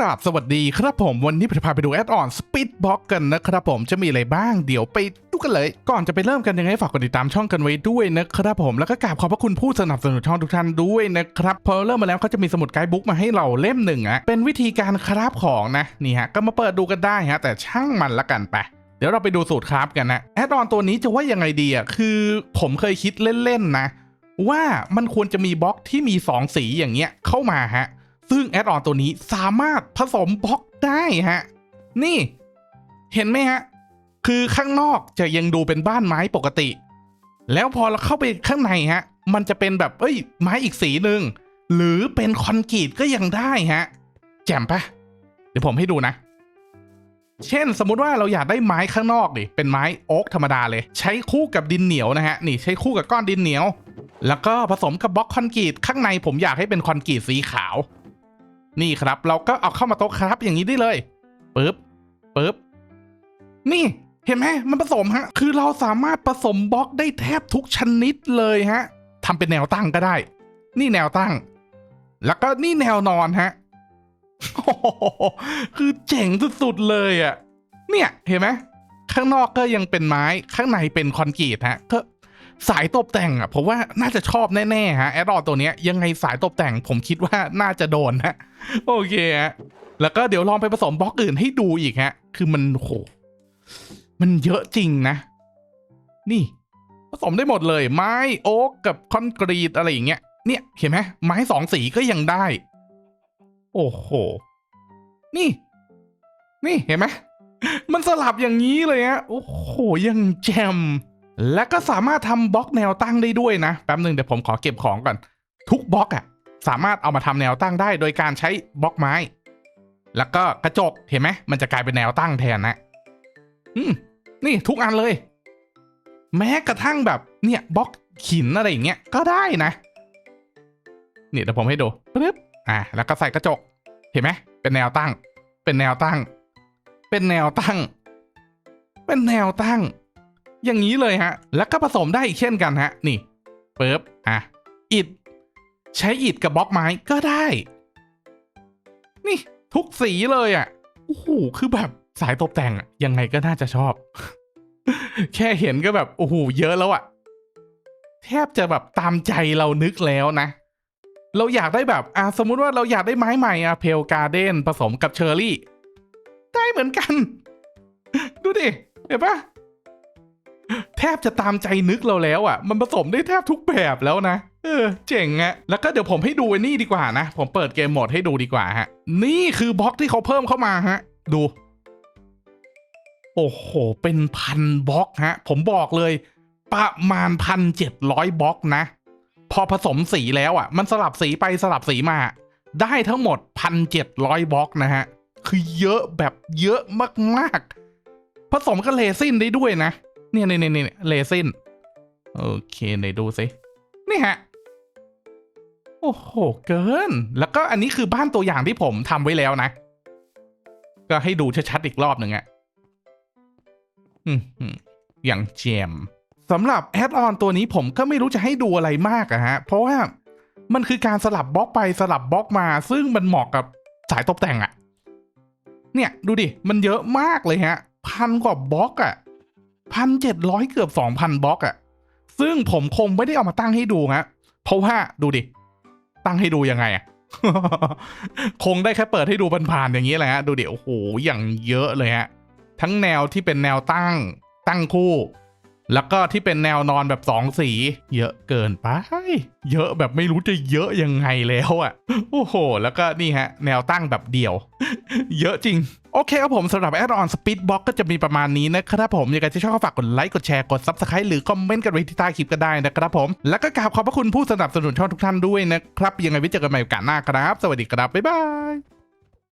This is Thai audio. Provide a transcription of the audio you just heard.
ราบสวัสดีครับผมวันนี้ผมจะพาไปดูแอดออนสปีดบ็อกกันนะครับผมจะมีอะไรบ้างเดี๋ยวไปดูกันเลย ก่อนจะไปเริ่มกันยังไงฝากกดติดตามช่องกันไว้ด้วยนะครับผมแล้วก็กราบขอบพระคุณผู้สนับสนุนช่องทุกท่านด้วยนะครับพอเริ่มมาแล้วเขาจะมีสมุดไกด์บุ๊กมาให้เราเล่มหนึ่งอะเป็นวิธีการคราฟของนะนี่ฮะก็มาเปิดดูกันได้ฮะแต่ช่างมันละกันไปเดี๋ยวเราไปดูสูตรคราฟกันนะแอดออนตัวนี้จะว่ายังไงดีอะคือผมเคยคิดเล่นๆนะ ว่ามันควรจะมีบล็อกที่มี 2 สีอย่างเงี้ยเข้ามาฮะ แอดออนตัวนี้สามารถผสมบล็อกได้ฮะ นี่ เห็นไหมฮะ คือข้างนอกจะยังดูเป็นบ้านไม้ปกติ แล้วพอเราเข้าไปข้างในฮะ มันจะเป็นแบบเอ้ย ไม้อีกสีหนึ่งหรือเป็นคอนกรีตก็ยังได้ฮะ แจ่มปะเดี๋ยวผมให้ดูนะ เช่นสมมุติว่าเราอยากได้ไม้ข้างนอกดิเป็นไม้โอ๊กธรรมดาเลย ใช้คู่กับดินเหนียวนะฮะนี่ใช้คู่กับก้อนดินเหนียว แล้วก็ผสมกับบล็อกคอนกรีตข้างในผมอยากให้เป็นคอนกรีตสีขาว นี่ครับ เราก็เอาเข้ามาโต๊ะครับอย่างนี้ได้เลยปึ๊บปึ๊บนี่เห็นไหมมันผสมฮะ คือเราสามารถผสมบล็อกได้แทบทุกชนิดเลยฮะทำเป็นแนวตั้งก็ได้ นี่แนวตั้ง แล้วก็นี่แนวนอนฮะคือเจ๋งสุดๆเลยอะ่ะ เนี่ยเห็นไหมข้างนอกก็ยังเป็นไม้ข้างในเป็นคอนกรีตฮะ ก็ สายตกแต่งอะผมว่าน่าจะชอบแน่ๆฮะแอดออนตัวเนี้ยยังไงสายตกแต่งผมคิดว่าน่าจะโดนฮะโอเคฮะแล้วก็เดี๋ยวลองไปผสมบล็อกอื่นให้ดูอีกฮะ คือมันโหมันเยอะจริงนะ นี่ ผสมได้หมดเลย ไม้โอ๊กกับคอนกรีตอะไรอย่างเงี้ยเนี่ย เห็นไหมไม้สองสีก็ยังได้ โอ้โห นี่ นี่เห็นไหมมันสลับอย่างนี้เลยฮะโอ้โหยังแจม และก็สามารถทำบล็อกแนวตั้งได้ด้วยนะ แป๊บหนึ่งเดี๋ยวผมขอเก็บของก่อน ทุกบล็อกอะสามารถเอามาทำแนวตั้งได้โดยการใช้บล็อกไม้ แล้วก็กระจกเห็นไหมมันจะกลายเป็นแนวตั้งแทนนะ อืม นี่ทุกอันเลย แม้กระทั่งแบบเนี่ยบล็อกหินอะไรอย่างเงี้ยก็ได้นะ เนี่ยเดี๋ยวผมให้ดูปึ๊บอะแล้วก็ใส่กระจก เห็นไหมเป็นแนวตั้ง เป็นแนวตั้ง เป็นแนวตั้ง เป็นแนวตั้ง อย่างนี้เลยฮะ แล้วก็ผสมได้อีกเช่นกันฮะ นี่ปึ๊บอะอิดใช้อิดกับบล็อกไม้ก็ได้ นี่ทุกสีเลยอะโอ้โหคือแบบสายตกแต่งอะยังไงก็น่าจะชอบ แค่เห็นก็แบบโอ้โหเยอะแล้วอะ แทบจะแบบตามใจเรานึกแล้วนะ เราอยากได้แบบอะสมมุติว่าเราอยากได้ไม้ใหม่อะเพลการ์เดนผสมกับเชอร์รี่ ได้เหมือนกัน ดูดิ เห็นปะ ทบจะตามใจนึกเราแล้วอะ มันผสมได้แทบทุกแบบแล้วนะ เออ เจ๋งอะแล้วก็เดี๋ยวผมให้ดูไอ้นี่ดีกว่านะ ผมเปิดเกมโหมดให้ดูดีกว่าฮะ นี่คือบล็อกที่เขาเพิ่มเข้ามาฮะ ดู โอ้โห เป็นพันบล็อกฮะ ผมบอกเลย ประมาณพันเจ็ดร้อยบล็อกนะ พอผสมสีแล้วอะ มันสลับสีไปสลับสีมา ได้ทั้งหมดพันเจ็ดร้อยบล็อกนะฮะ คือเยอะแบบเยอะมากๆ ผสมกับเลซินได้ด้วยนะ เนี่ยเนี่ยเนี่ยเนี่ยเลซินโอเคไหนดูสินี่ฮะ โอ้โห เกิน แล้วก็อันนี้คือบ้านตัวอย่างที่ผมทำไว้แล้วนะ ก็ให้ดูชัดๆอีกรอบหนึ่งอะอย่างแจมสำหรับแอดออนตัวนี้ผมก็ไม่รู้จะให้ดูอะไรมากอะฮะ เพราะว่ามันคือการสลับบล็อกไปสลับบล็อกมา ซึ่งมันเหมาะกับสายตกแต่งอะเนี่ย ดูดิ มันเยอะมากเลยฮะ พันกว่าบล็อกอะ พันเจ็ดร้อยเกือบสองพันบล็อกอะซึ่งผมคงไม่ได้เอามาตั้งให้ดูฮะเพราะว่าดูดิ ตั้งให้ดูยังไงอะคงได้แค่เปิดให้ดูผ่านๆอย่างนี้แหละฮะดูเดิโอ้โหอย่างเยอะเลยฮะทั้งแนวที่เป็นแนวตั้งตั้งคู่ แล้วก็ที่เป็นแนวนอนแบบสองสี เยอะเกินไป เยอะแบบไม่รู้จะเยอะยังไงแล้วอะ่ะโอ้โห แล้วก็นี่ฮะ แนวตั้งแบบเดี่ยว เยอะจริง โอเคครับผมสำหรับแอดออนสปีดบ็อกก็จะมีประมาณนี้นะครับผมยังไงที่ชอบก็ฝากกดไลค์กดแชร์กดซับสไครต์หรือคอมเมนต์กันไว้ที่ใต้คลิปก็ได้นะครับผม แล้วก็กราบขอบพระคุณผู้สนับสนุนช่องทุกท่านด้วยนะครับ ยังไงไว้เจอกันใหม่โอกาสหน้าครับ สวัสดีครับ บ๊ายบาย